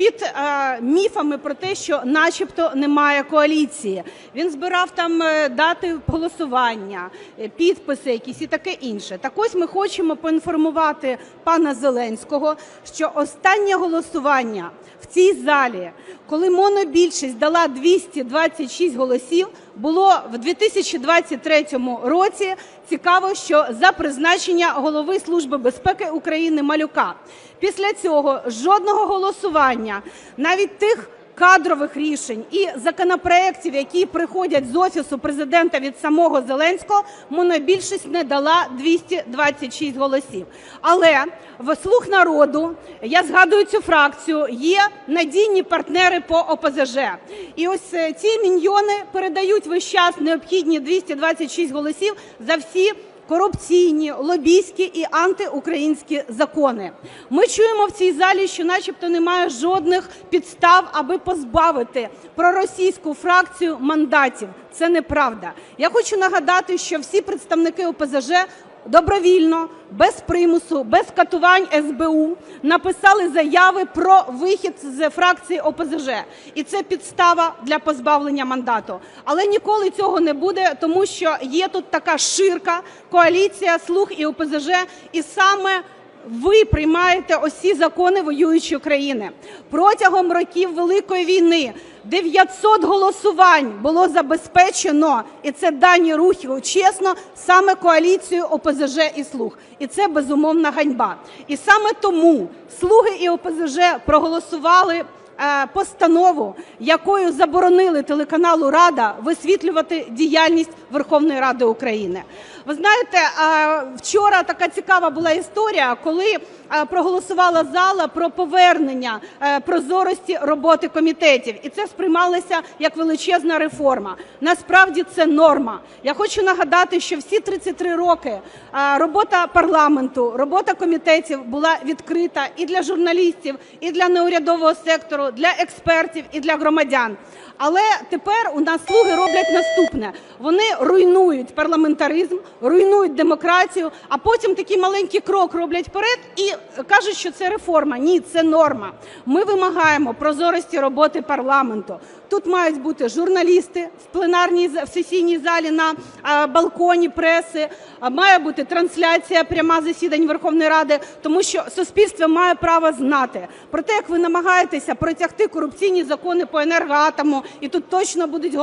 під е, міфами про те, що начебто немає коаліції. Він збирав там е, дати голосування, е, підписи якісь і таке інше. Так ось ми хочемо поінформувати пана Зеленського, що останнє голосування в цій залі, коли монобільшість дала 226 голосів, було в 2023 році. Цікаво, що за призначення голови Служби безпеки України Малюка. Після цього жодного голосування, навіть тих кадрових рішень і законопроєктів, які приходять з офісу президента від самого Зеленського, монобільшість не дала 226 голосів. Але в «Слуг народу», я згадую цю фракцію, є надійні партнери по ОПЗЖ. І ось е, ці міньйони передають весь час необхідні 226 голосів за всі корупційні, лобійські і антиукраїнські закони. Ми чуємо в цій залі, що начебто немає жодних підстав, аби позбавити проросійську фракцію мандатів. Це неправда. Я хочу нагадати, що всі представники ОПЗЖ добровільно, без примусу, без катувань СБУ написали заяви про вихід з фракції ОПЗЖ. І це підстава для позбавлення мандату. Але ніколи цього не буде, тому що є тут така ширка коаліція «Слуг» і ОПЗЖ, і саме ви приймаєте усі закони воюючої країни. Протягом років Великої війни 900 голосувань було забезпечено, і це дані руху чесно, саме коаліцією ОПЗЖ і «Слуг». І це безумовна ганьба. І саме тому «Слуги» і ОПЗЖ проголосували постанову, якою заборонили телеканалу Рада висвітлювати діяльність Верховної Ради України. Ви знаєте, е, вчора така цікава була історія, коли е, проголосувала зала про повернення е, прозорості роботи комітетів, і це сприймалося як величезна реформа. Насправді це норма. Я хочу нагадати, що всі 33 роки е, робота парламенту, робота комітетів була відкрита і для журналістів, і для неурядового сектору, для експертів, і для громадян. Але тепер у нас слуги роблять наступне: вони руйнують парламентаризм, руйнують демократію, а потім такий маленький крок роблять вперед і кажуть, що це реформа. Ні, це норма. Ми вимагаємо прозорості роботи парламенту. Тут мають бути журналісти в пленарній в сесійній залі на балконі преси. Має бути трансляція пряма засідань Верховної Ради, тому що суспільство має право знати про те, як ви намагаєтеся протягти корупційні закони по енергоатому, і тут точно будуть